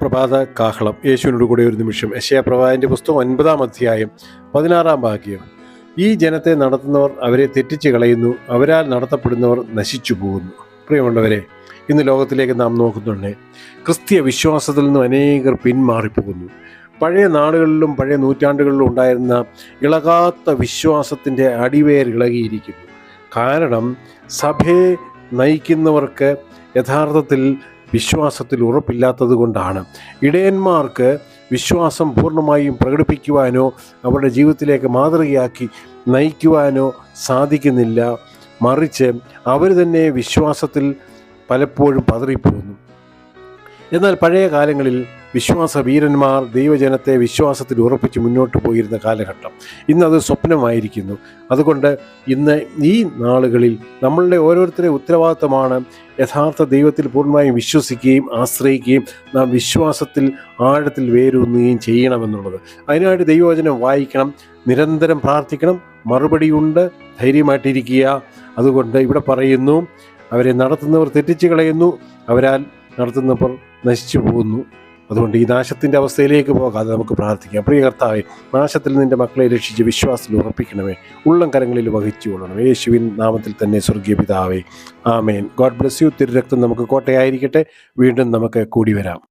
പ്രഭാത കാഹളം. യേശുവിനോട് കൂടെ ഒരു നിമിഷം. യശയ പ്രഭാതിന്റെ പുസ്തകം ഒൻപതാം അധ്യായം പതിനാറാം ഭാഗ്യം. ഈ ജനത്തെ നടത്തുന്നവർ അവരെ തെറ്റിച്ച് കളയുന്നു. അവരാൽ നടത്തപ്പെടുന്നവർ നശിച്ചു പോകുന്നു. പ്രിയമുള്ളവരെ ഇന്ന് ലോകത്തിലേക്ക് നാം നോക്കുന്നുണ്ട് ക്രിസ്തീയ വിശ്വാസത്തിൽ നിന്നും അനേകർ പിന്മാറിപ്പോകുന്നു. പഴയ നാടുകളിലും പഴയ നൂറ്റാണ്ടുകളിലും ഉണ്ടായിരുന്ന ഇളകാത്ത വിശ്വാസത്തിന്റെ അടിവേർ ഇളകിയിരിക്കുന്നു. കാരണം സഭയെ നയിക്കുന്നവർക്ക് യഥാർത്ഥത്തിൽ വിശ്വാസത്തിൽ ഉറപ്പില്ലാത്തതുകൊണ്ടാണ് ഇടയന്മാർക്ക് വിശ്വാസം പൂർണമായും പ്രകടിപ്പിക്കുവാനോ അവരുടെ ജീവിതത്തിലേക്ക് മാതൃകയാക്കി നയിക്കുവാനോ സാധിക്കുന്നില്ല. മറിച്ച് അവർ തന്നെ വിശ്വാസത്തിൽ പലപ്പോഴും പതറിപ്പോകുന്നു. എന്നാൽ പഴയ കാലങ്ങളിൽ വിശ്വാസ വീരന്മാർ ദൈവജനത്തെ വിശ്വാസത്തിൽ ഉറപ്പിച്ച് മുന്നോട്ട് പോയിരുന്ന കാലഘട്ടം. ഇന്നത് സ്വപ്നമായിരിക്കുന്നു. അതുകൊണ്ട് ഇന്ന് ഈ നാളുകളിൽ നമ്മളുടെ ഓരോരുത്തരുടെ ഉത്തരവാദിത്തമാണ് യഥാർത്ഥ ദൈവത്തിൽ പൂർണമായും വിശ്വസിക്കുകയും ആശ്രയിക്കുകയും നാം വിശ്വാസത്തിൽ ആഴത്തിൽ വേരൂന്നുകയും ചെയ്യണമെന്നുള്ളത്. അതിനായിട്ട് ദൈവവചനം വായിക്കണം നിരന്തരം പ്രാർത്ഥിക്കണം മറുപടിയുണ്ട് ധൈര്യമായിട്ടിരിക്കുക. അതുകൊണ്ട് ഇവിടെ പറയുന്നു അവരെ നടത്തുന്നവർ തെറ്റിച്ച് കളയുന്നു അവരാൽ നടത്തുന്നവർ നശിച്ചു പോകുന്നു. അതുകൊണ്ട് ഈ നാശത്തിന്റെ അവസ്ഥയിലേക്ക് പോകാതെ നമുക്ക് പ്രാർത്ഥിക്കാം. പ്രിയ കർത്താവെ നാശത്തിൽ നിന്റെ മക്കളെ രക്ഷിച്ച് വിശ്വാസത്തിൽ ഉറപ്പിക്കണമേ. ഉള്ളം കരങ്ങളിൽ വഹിച്ചു കൊള്ളണം. യേശുവിൻ നാമത്തിൽ തന്നെ സ്വർഗീയ പിതാവേ. ആമേൻ. God bless you. തിരുരക്തം നമുക്ക് കോട്ടയായിരിക്കട്ടെ. വീണ്ടും നമുക്ക് കൂടി വരാം.